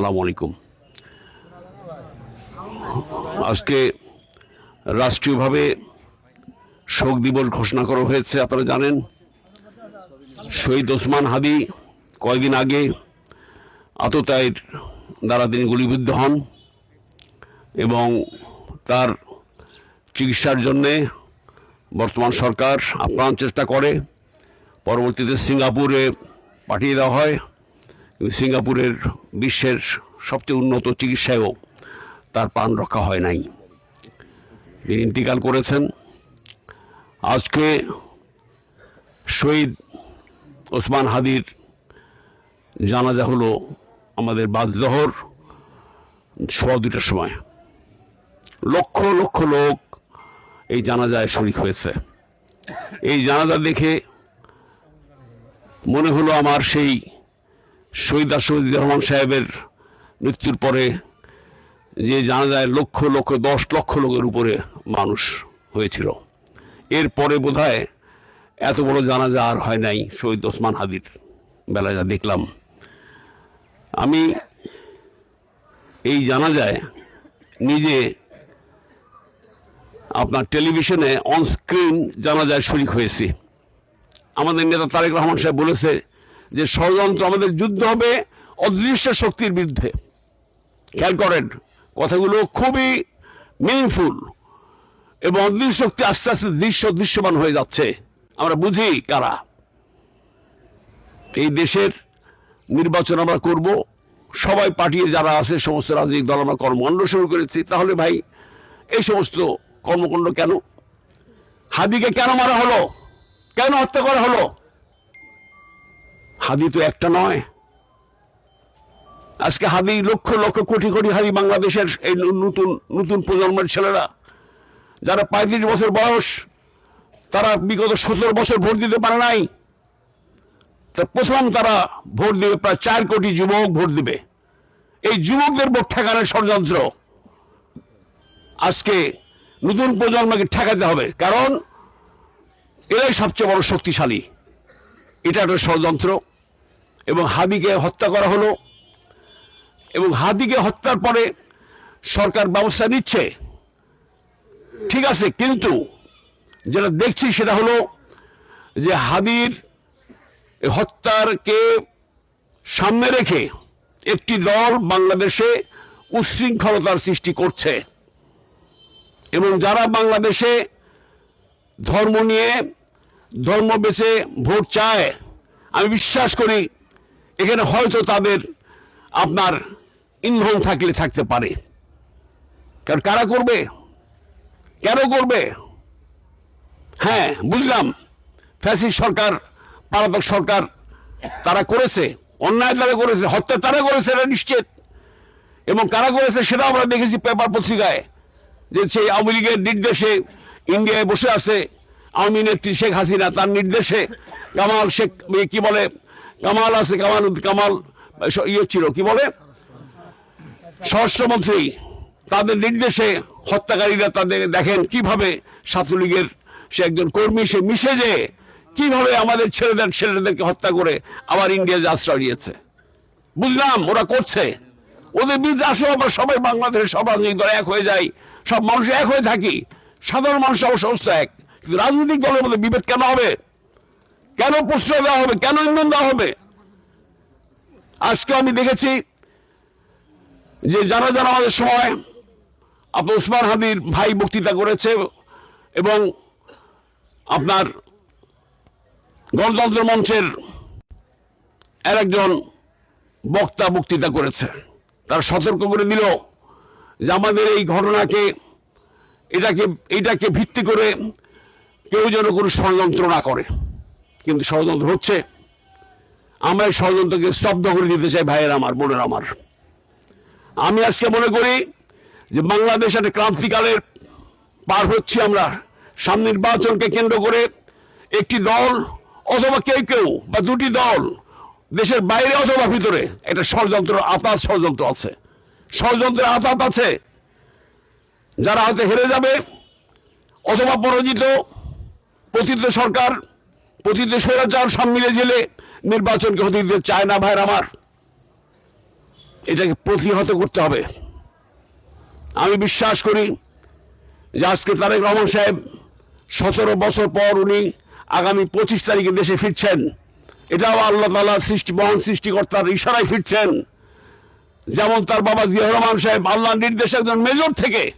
আসসালামু আলাইকুম। আজকে রাষ্ট্রীয়ভাবে শোক দিবস ঘোষণা করা হয়েছে, আপনারা জানেন। শহীদ ওসমান হাদি কয়েকদিন আগে আততায়ীর দ্বারা তিনি গুলিবিদ্ধ হন এবং তার চিকিৎসার জন্যে বর্তমান সরকার আপ্রাণ চেষ্টা করে। পরবর্তীতে সিঙ্গাপুরে পাঠিয়ে দেওয়া হয়। সিঙ্গাপুরের বিশ্বের সবচেয়ে উন্নত চিকিৎসায়ও তার প্রাণ রক্ষা হয় নাই। তিনি ইন্তিকাল করেছেন। আজকে শহীদ ওসমান হাদির জানাজা হলো আমাদের বাজদহর সোয়া দুটার সময়। লক্ষ লক্ষ লোক এই জানাজায় শরিক হয়েছে। এই জানাজা দেখে মনে হলো আমার সেই শহীদ আশরফুদ্দিন রহমান সাহেবের মৃত্যুর পরে যে জানা যায় লক্ষ লক্ষ, দশ লক্ষ লোকের উপরে মানুষ হয়েছিল। এরপরে বোধ হয় এত বড় জানাজা আর হয় নাই, শহীদ ওসমান হাদির বেলা যা দেখলাম। আমি এই জানাজায় নিজে আপনার টেলিভিশনে অন স্ক্রিন জানাজায় শরিক হয়েছি। আমাদের নেতা তারেক রহমান সাহেব বলেছে যে ষড়যন্ত্র আমাদের যুদ্ধ হবে, অদৃশ্য শক্তির বিরুদ্ধে। খেয়াল করেন, কথাগুলো খুবই মিনিংফুল এবং অদৃশ্য শক্তি আস্তে আস্তে দৃশ্য দৃশ্যমান হয়ে যাচ্ছে। আমরা বুঝি কারা। এই দেশের নির্বাচন আমরা করব, সবাই পার্টির যারা আছে, সমস্ত রাজনৈতিক দল আমরা কর্মকাণ্ড শুরু করেছি। তাহলে ভাই, এই সমস্ত কর্মকাণ্ড কেন? হাবিকে কেন মারা হলো? কেন হত্যা করা হলো? হাদি তো একটা নয়। আজকে হাদি লক্ষ লক্ষ কোটি কোটি হাদি বাংলাদেশের এই নতুন নতুন প্রজন্মের ছেলেরা, যারা পঁয়ত্রিশ বছর বয়স, তারা বিগত সতেরো বছর ভোট দিতে পারে নাই। তা প্রথম তারা ভোট দেবে প্রায় চার কোটি যুবক ভোট দিবে। এই যুবকদের ভোট ঠেকানোর ষড়যন্ত্র আজকে নতুন প্রজন্মকে ঠেকাতে হবে। কারণ এরাই সবচেয়ে বড় শক্তিশালী। এটা একটা ষড়যন্ত্র। এবং হাদিকে হত্যা করা হলো এবং হাদিকে হত্যার পরে সরকার ব্যবস্থা নিচ্ছে। ঠিক আছে, কিন্তু যেটা দেখছি সেটা হলো যে হাদির হত্যারকে সামনে রেখে একটি দল বাংলাদেশে উচ্ছৃঙ্খলতার সৃষ্টি করছে এবং যারা বাংলাদেশে ধর্ম নিয়ে ধর্ম বেছে ভোট চায়, আমি বিশ্বাস করি এখানে হয়তো তাদের আপনার ইন্ধন থাকলে থাকতে পারে। কারণ কারা করবে? কেন করবে? হ্যাঁ বুঝলাম। ফ্যাসিস সরকার, পালাতক সরকার তারা করেছে, অন্যায় তারা করেছে, হত্যা তারা করেছে, এটা নিশ্চিত। এবং কারা করেছে সেটা আমরা দেখেছি পেপার পত্রিকায়, যে সেই আওয়ামী লীগের নির্দেশে ইন্ডিয়ায় বসে আছে আওয়ামী নেত্রী শেখ হাসিনা, তার নির্দেশে কামাল শেখ, কি বলে কামাল আছে, কামাল কামাল ইয়ে ছিল, কি বলে? স্বরাষ্ট্রমন্ত্রী, তাদের নির্দেশে হত্যাকারীরা তাদের দেখেন কীভাবে ছাত্রলীগের সে একজন কর্মী, সে মিশে যে কীভাবে আমাদের ছেলেদের, ছেলেদেরকে হত্যা করে আবার ইন্ডিয়া আশ্রয় নিয়েছে। বুঝলাম, ওরা করছে। ওদের বিরুদ্ধে আসলে আমরা সবাই বাংলাদেশের সব রাজনৈতিক দল এক হয়ে যাই, সব মানুষ এক হয়ে থাকি। সাধারণ মানুষ সমস্ত এক। কিন্তু রাজনৈতিক দলের মধ্যে বিভেদ কেন হবে? কেন প্রশ্রয় দেওয়া হবে? কেন ইন্ধন দেওয়া হবে? আজকে আমি দেখেছি যে যারা যারা আমাদের সময় আপনার উসমান হাদির ভাই বক্তৃতা করেছে এবং আপনার গণতন্ত্র মঞ্চের আর একজন বক্তা বক্তৃতা করেছে। তার সতর্ক করে দিল যে আমাদের এই ঘটনাকে, এটাকে এটাকে ভিত্তি করে কেউ যেন কোনো ষড়যন্ত্র না করে। কিন্তু ষড়যন্ত্র হচ্ছে। আমরা এই ষড়যন্ত্রকে স্তব্ধ করে দিতে চাই ভাইয়ের আমার, বোনের আমার। আমি আজকে মনে করি যে বাংলাদেশ একটা ক্রান্তিকালের পার হচ্ছি আমরা। সামনে নির্বাচনকে কেন্দ্র করে একটি দল অথবা কেউ কেউ বা দুটি দল দেশের বাইরে অথবা ভিতরে একটা ষড়যন্ত্র আতাত ষড়যন্ত্র আছে। ষড়যন্ত্রের আতাত আছে। যারা হয়তো হেরে যাবে অথবা পরাজিত, পতিত সরকার পতিত স্বৈরাচার সব মিলে জেলে নির্বাচনকে হতে দিতে চায় না ভাইয়ের আমার। এটাকে প্রতিহত করতে হবে। আমি বিশ্বাস করি যে আজকে তারেক রহমান সাহেব সতেরো বছর পর উনি আগামী পঁচিশ তারিখে দেশে ফিরছেন। এটাও আল্লাহ তালা সৃষ্টি, মহান সৃষ্টিকর্তার ইশারায় ফিরছেন। যেমন তার বাবা জিয়া রহমান সাহেব আল্লাহর নির্দেশ একজন মেজর থেকে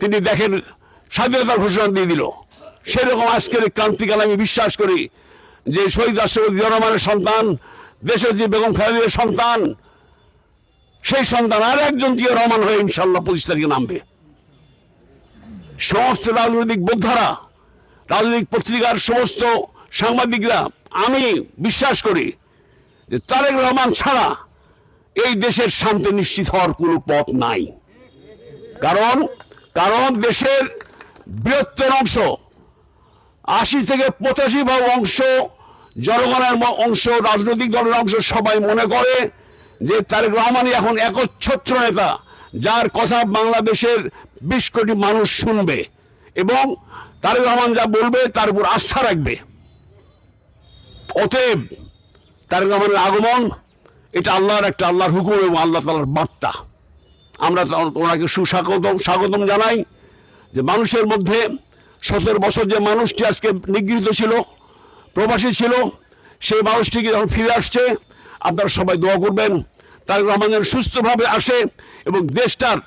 তিনি দেখেন স্বাধীনতার ঘোষণা দিয়ে দিল। সেরকম আজকের ক্রান্তিকাল আমি বিশ্বাস করি যে শহীদ রাষ্ট্রপতি জিয়া রহমানের সন্তান, দেশের যে বেগম খালেদের সন্তান, সেই সন্তান আর একজন জিয়া রহমান হয়ে ইনশাল্লাহ পঁচিশ তারিখে নামবে। সমস্ত রাজনৈতিক বোদ্ধারা, রাজনৈতিক পত্রিকার সমস্ত সাংবাদিকরা, আমি বিশ্বাস করি যে তারেক রহমান ছাড়া এই দেশের শান্তি নিশ্চিত হওয়ার কোনো পথ নাই। কারণ কারণ দেশের বৃহত্তর অংশ আশি থেকে পঁচাশি ভাগ অংশ জনগণের অংশ, রাজনৈতিক দলের অংশ সবাই মনে করে যে তারেক রহমানই এখন একচ্ছত্র নেতা, যার কথা বাংলাদেশের বিশ কোটি মানুষ শুনবে এবং তারেক রহমান যা বলবে তার উপর আস্থা রাখবে। অতএব তারেক রহমানের আগমন, এটা আল্লাহর একটা আল্লাহর হুকুম এবং আল্লাহ তালার বার্তা। আমরা ওনাকে সুস্বাগতম স্বাগতম জানাই যে মানুষের মধ্যে সতেরো বছর যে মানুষটি আজকে নিগৃহীত ছিল, প্রবাসী ছিল, সেই মানুষটিকে যখন ফিরে আসছে? আপনারা সবাই দোয়া করবেন, তারেক রহমান যেন সুস্থভাবে আসে এবং দেশটার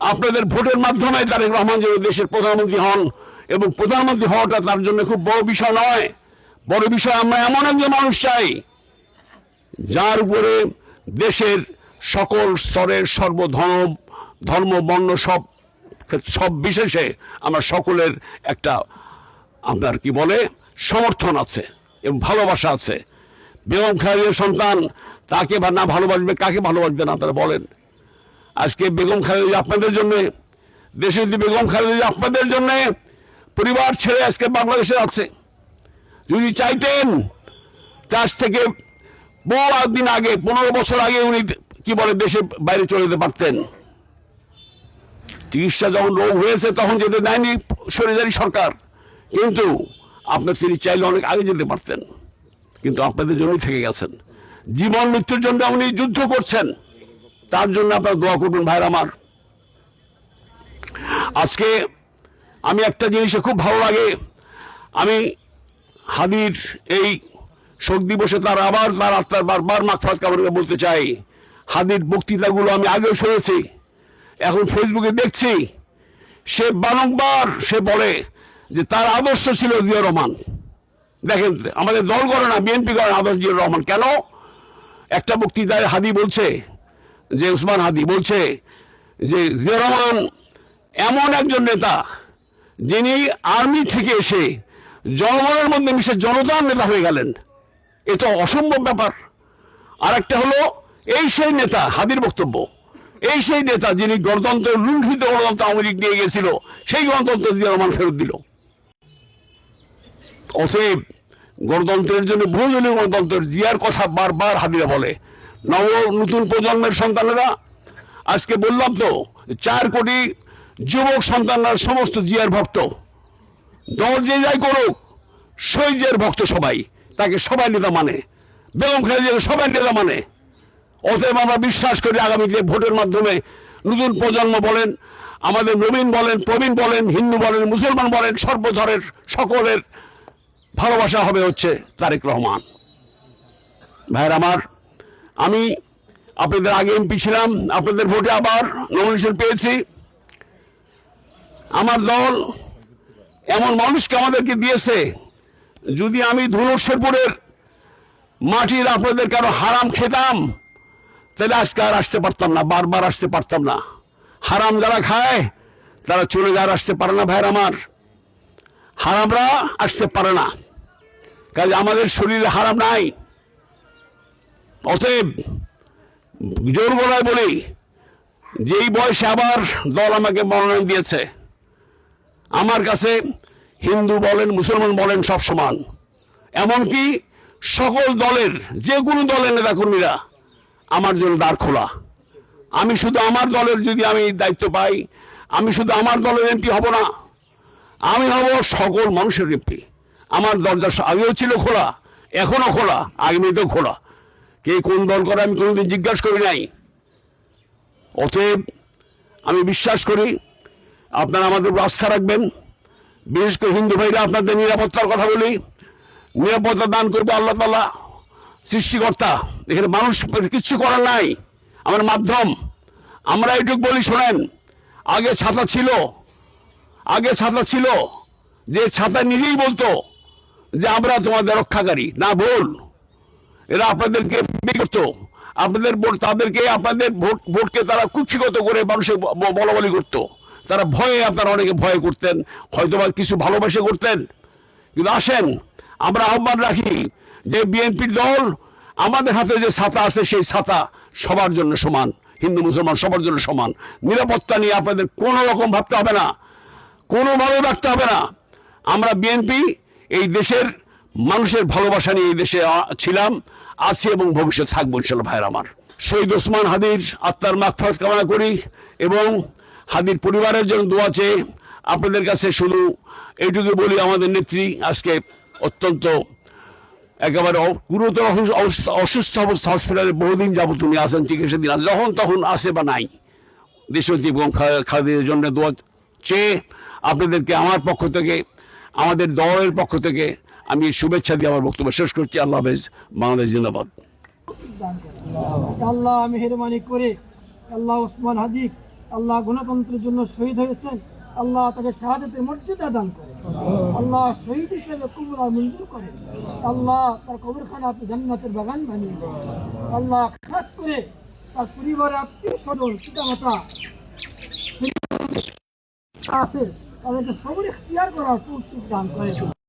আপনাদের ভোটের মাধ্যমে তারেক রহমান যেন দেশের প্রধানমন্ত্রী হন এবং প্রধানমন্ত্রী হওয়াটা তার জন্য খুব বড় বিষয় নয়। বড় বিষয়, আমরা এমন একজন মানুষ চাই, যার উপরে দেশের সকল স্তরের সর্বধর্ম, ধর্ম, বর্ণ সব সব বিশেষে আমার সকলের একটা আপনার কি বলে, সমর্থন আছে এবং ভালোবাসা আছে। বেগম খালেদের সন্তান তাকে বা না ভালোবাসবে, কাকে ভালোবাসবে না তারা বলেন। আজকে বেগম খালেদা আপনাদের জন্য, দেশে যদি বেগম খালেদা আপনাদের জন্য পরিবার ছেড়ে আজকে বাংলাদেশে আছে যদি চাইতেন কাছ থেকে বহু দিন আগে, পনেরো বছর আগে উনি কি বলে দেশে বাইরে চলে যেতে পারতেন। চিকিৎসা যখন রোগ হয়েছে, তখন যেতে দেয়নি সরিদারি সরকার। কিন্তু আপনার তিনি চাইলে অনেক আগে যেতে পারতেন, কিন্তু আপনাদের জন্যই থেকে গেছেন। জীবন মৃত্যুর জন্য উনি যুদ্ধ করছেন, তার জন্য আপনারা দোয়া করবেন ভাইর আমার। আজকে আমি একটা জিনিসে খুব ভালো লাগে। আমি হাদির এই শোক দিবসে তার আবার তার আত্মার বারবার মাকফাত কামড়কে বলতে চাই। হাদির বক্তৃতাগুলো আমি আগেও শুনেছি। এখন ফেসবুকে দেখছি, সে বারংবার সে বলে যে তার আদর্শ ছিল জিয়া রহমান। দেখেন, আমাদের দল করে না, বিএনপি করে না আদর্শ জিয়া রহমান। কেন? একটা বক্তৃতায় হাদি বলছে, যে উসমান হাদি বলছে যে জিয়া রহমান এমন একজন নেতা যিনি আর্মি থেকে এসে জনগণের মধ্যে মিশে জনতার নেতা হয়ে গেলেন। এ তো অসম্ভব ব্যাপার। আর একটা হলো, এই সেই নেতা, হাদির বক্তব্য। এই সেই নেতা যিনি গণতন্ত্র লুণ্ঠিত গণতন্ত্র আওয়ামী লীগ নিয়ে গেছিল, সেই গণতন্ত্র জিয়া রহমান ফেরত দিল অতএব গণতন্ত্রের জন্য বহুজনীয় গণতন্ত্রের জিয়ার কথা বারবার হাদিরা বলে। নব নতুন প্রজন্মের সন্তানেরা, আজকে বললাম তো, চার কোটি যুবক সন্তানরা সমস্ত জিয়ার ভক্ত। দল যে যাই করুক শহীদের ভক্ত সবাই, তাকে সবাই নেতা মানে। বেগম খালেদা সবাই নেতা মানে। অতএব আমরা বিশ্বাস করি আগামীতে ভোটের মাধ্যমে নতুন প্রজন্ম বলেন, আমাদের নবীন বলেন, প্রবীণ বলেন, হিন্দু বলেন, মুসলমান বলেন, সর্বধরের সকলের ভালোবাসা হবে হচ্ছে তারেক রহমান। ভাইয়ের আমার, আমি আপনাদের আগে এমপি ছিলাম, আপনাদের ভোটে আবার নমিনেশন পেয়েছি। আমার দল এমন মানুষকে আমাদেরকে দিয়েছে, যদি আমি শেরপুরের মাটির আপনাদের কারও হারাম খেতাম তাহলে আজকে আর আসতে পারতাম না, বারবার আসতে পারতাম না। হারাম যারা খায়, তারা চলে যাওয়ার আসতে পারে না ভাইয়ের আমার। হারামরা আসতে পারে না। কাজে আমাদের শরীরে হারাম নাই। অতএব জোর গলায় বলি, যেই বয়সে আবার দল আমাকে মনোনয়ন দিয়েছে, আমার কাছে হিন্দু বলেন, মুসলমান বলেন সব সমান। এমনকি সকল দলের, যে কোনো দলের নেতাকর্মীরা আমার জন্য দ্বার খোলা। আমি শুধু আমার দলের যদি আমি দায়িত্ব পাই, আমি শুধু আমার দলের এমপি হব না, আমি হব সকল মানুষের এমপি। আমার দরজা আগেও ছিল খোলা, এখনও খোলা, আগামীতেও খোলা। কে কোন দল করে আমি কোনোদিন জিজ্ঞাসা করি নাই। অতএব আমি বিশ্বাস করি, আপনারা আমাদের উপর আস্থা রাখবেন। বিশেষ করে হিন্দু ভাইরা আপনাদের নিরাপত্তার কথা বলি। নিরাপত্তা দান করব আল্লাহ তালা সৃষ্টিকর্তা, এখানে মানুষ কিচ্ছু করার নাই। আমার মাধ্যম, আমরা এটুকু বলি শোনেন, আগে ছাতা ছিল, আগে ছাতা ছিল, যে ছাতা নিজেই বলতো যে আমরা তোমাদের রক্ষাকারী। না, ভুল। এরা আপনাদেরকে করতো। আপনাদের ভোট, তাদেরকে আপনাদের ভোট, ভোটকে তারা কুক্ষিগত করে মানুষের বলাবলি করতো। তারা ভয়ে আপনারা অনেকে ভয় করতেন হয়তো বা কিছু ভালোবাসে করতেন। কিন্তু আসেন, আমরা আহ্বান রাখি যে বিএনপির দল, আমাদের হাতে যে ছাতা আছে, সেই ছাতা সবার জন্য সমান, হিন্দু, মুসলমান সবার জন্য সমান। নিরাপত্তা নিয়ে আপনাদের কোনো রকম ভাবতে হবে না, কোনোভাবে রাখতে হবে না। আমরা বিএনপি, এই দেশের মানুষের ভালোবাসা নিয়ে এই দেশে ছিলাম, আছি এবং ভবিষ্যৎ থাকব ইনশাল্লাহ ভাইয়ের আমার। শহীদ ওসমান হাদির আত্মার মাগফাজ কামনা করি এবং হাদির পরিবারের জন্য দোয়া চেয়ে আপনাদের কাছে শুধু এইটুকু বলি, আমাদের নেত্রী আজকে অত্যন্ত একেবারে গুরুতর অসুস্থ- অবস্থা- হসপিটালে বহুদিন যাবত উনি আছেন, চিকিৎসা দিন যখন তখন আসে বা নাই? দেশনীতি এবং খা- খাদির জন্য দোয়া চেয়ে আপনাদেরকে আমার পক্ষ থেকে, আমাদের দলের পক্ষ থেকে আমি শুভেচ্ছা দিয়ে আমার বক্তব্য শেষ করছি। আল্লাহ হাফেজ। বাংলাদেশ জিন্দাবাদ। আল্লাহ মেহরবানি করে, আল্লাহ ওসমান হাদিক আল্লাহ গণতন্ত্রের জন্য শহীদ হয়েছেন। আল্লাহ তাকে শাহাদাতের মর্যাদা দান করে। আল্লাহ শহীদ হিসেবে কুমরা মঞ্জুর করে। আল্লাহ তার কবরখানা আপনি জান্নাতের বাগান বানিয়ে আল্লাহ খাস করে তার পরিবার আত্মীয় স্বজন, পিতামাতা আছে, তাদেরকে সবর ইখতিয়ার করার দান করে।